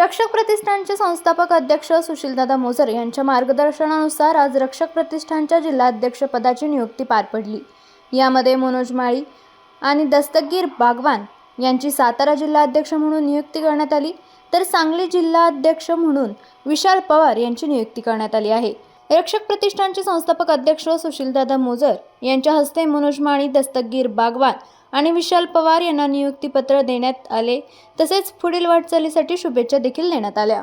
रक्षक प्रतिष्ठानचे संस्थापक अध्यक्ष सुशीलदादा मोजर यांच्या मार्गदर्शनानुसार आज रक्षक प्रतिष्ठानच्या जिल्हाध्यक्षपदाची नियुक्ती पार पडली. यामध्ये मनोज माळी आणि दस्तगीर बागवान यांची सातारा जिल्हाध्यक्ष म्हणून नियुक्ती करण्यात आली तर सांगली जिल्हाध्यक्ष म्हणून विशाल पवार यांची नियुक्ती करण्यात आली आहे. रक्षक प्रतिष्ठानचे संस्थापक अध्यक्ष सुशीलदादा मोजर यांच्या हस्ते मनोज माळी दस्तगीर बागवान आणि विशाल पवार यांना नियुक्तीपत्र देण्यात आले. तसेच पुढील वाटचालीसाठी शुभेच्छा देखील देण्यात आल्या.